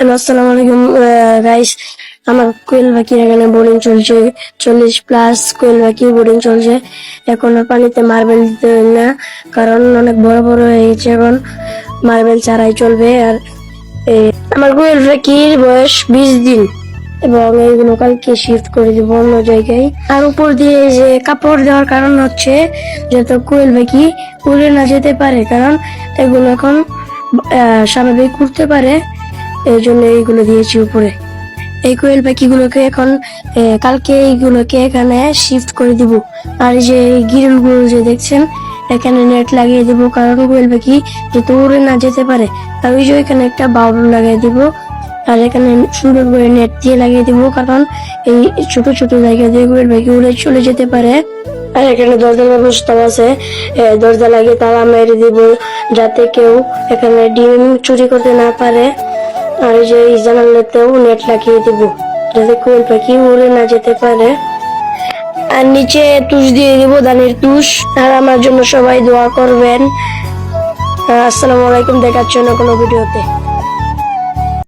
Hello আসসালামু আলাইকুম guys আমার কোয়েল পাখির এখানে বোর্ডিং চলছে, চল্লিশ প্লাস কোয়েল পাখি বোর্ডিং চলছে। এখন পানিতে মার্বেল দিতে না, কারণ অনেক বড় বড় হয়ে গেছে এখন। মার্বেল ছাড়াই চলবে আর আমার কোয়েল পাখির বয়স বিশ দিন, এবং এইগুলো কালকে শিফট করে দিব অন্য জায়গায়। আর উপর দিয়ে যে কাপড় দেওয়ার কারণ হচ্ছে, যাতে কোয়েল পাখি উড়ে না যেতে পারে, কারণ এগুলো এখন স্বাভাবিক উঠতে পারে। এই জন্য এইগুলো দিয়েছি উপরে। এই কোয়েল পাখিগুলোকে এখন কালকে এইগুলোকে এখানে শিফট করে দিব। আর যে গিরিলগুলো যে দেখছেন, এখানে নেট লাগিয়ে দিব, কারণ কোয়েল পাখি যাতে উড়ে না যেতে পারে আর ওই যে এখানে একটা বাউল লাগিয়ে দিব। আর এখানে সুন্দর করে নেট দিয়ে লাগিয়ে দিব, কারণ এই ছোট ছোট জায়গা দিয়ে কোয়েল পাখি উড়ে চলে যেতে পারে। আর এখানে দরজার ব্যবস্থা আছে দরজা লাগিয়ে তালা মেরে দিব, যাতে কেউ এখানে ডিম চুরি করতে না পারে। আর এই যে এই জানালাতেও নেট লাগিয়ে দেবো। যাতে কোয়েল পাখি উড়ে না যেতে পারে। আর নিচে তুষ দিয়ে দেব ধানের তুষ। আর আমার জন্য সবাই দোয়া করবেন। আসসালামু আলাইকুম দেখার জন্য কোনো ভিডিওতে।